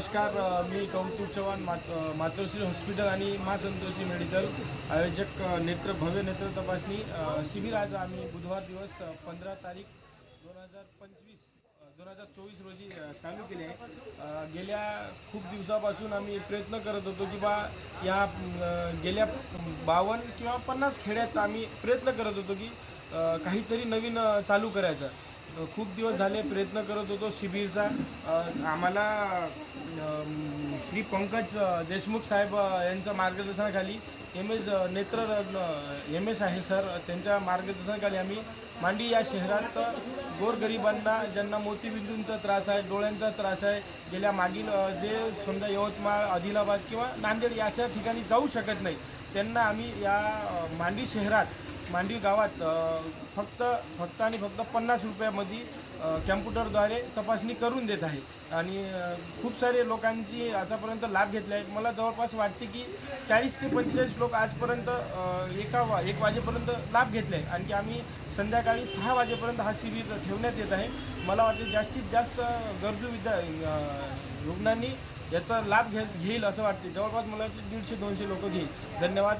नमस्कार मी कौतुक चव्हाण मात मातोश्री हॉस्पिटल आणि मा संतोषी मेडिकल आयोजक नेत्र भव्य नेत्र तपासणी शिबिर आज आम्ही बुधवार दिवस पंधरा तारीख दोन हजार पंचवीस दोन हजार चोवीस रोजी चालू केले आहे. गेल्या खूप दिवसापासून आम्ही प्रयत्न करत होतो की बा या गेल्या बावन्न किंवा पन्नास खेड्यात आम्ही प्रयत्न करत होतो की काहीतरी नवीन चालू करायचं. खूप दिवस झाले प्रयत्न करत होतो शिबिरचा. आम्हाला श्री पंकज देशमुख साहेब अ, यांच्या मार्गदर्शनाखाली एम एस नेत्र एम एस आहे सर. त्यांच्या मार्गदर्शनाखाली आम्ही मांडी या शहरात गोरगरिबांना ज्यांना मोतीबिंदूंचा त्रास आहे डोळ्यांचा त्रास आहे गेल्या मागील जे समजा यवतमाळ आदिलाबाद किंवा नांदेड या अशा ठिकाणी जाऊ शकत नाही त्यांना आम्ही या मांडी शहरात मांडी गावात फक्त फक्त आणि फक्त पन्नास रुपयामध्ये कॅम्प्युटरद्वारे तपासणी करून देत आहे. आणि खूप सारे लोकांची आतापर्यंत लाभ घेतला आहे. मला जवळपास वाटते की चाळीस ते पंचेचाळीस लोक आजपर्यंत एका वा एक वाजेपर्यंत लाभ घेतले आहे आणखी आम्ही संध्याकाळी सहा वाजेपर्यंत हा शिबिर ठेवण्यात येत आहे. मला वाटते जास्तीत जास्त गरजू विद्या रुग्णांनी याचा लाभ घे घेईल असं वाटते जवळपास मला वाटते दीडशे दोनशे लोक घेईल. धन्यवाद.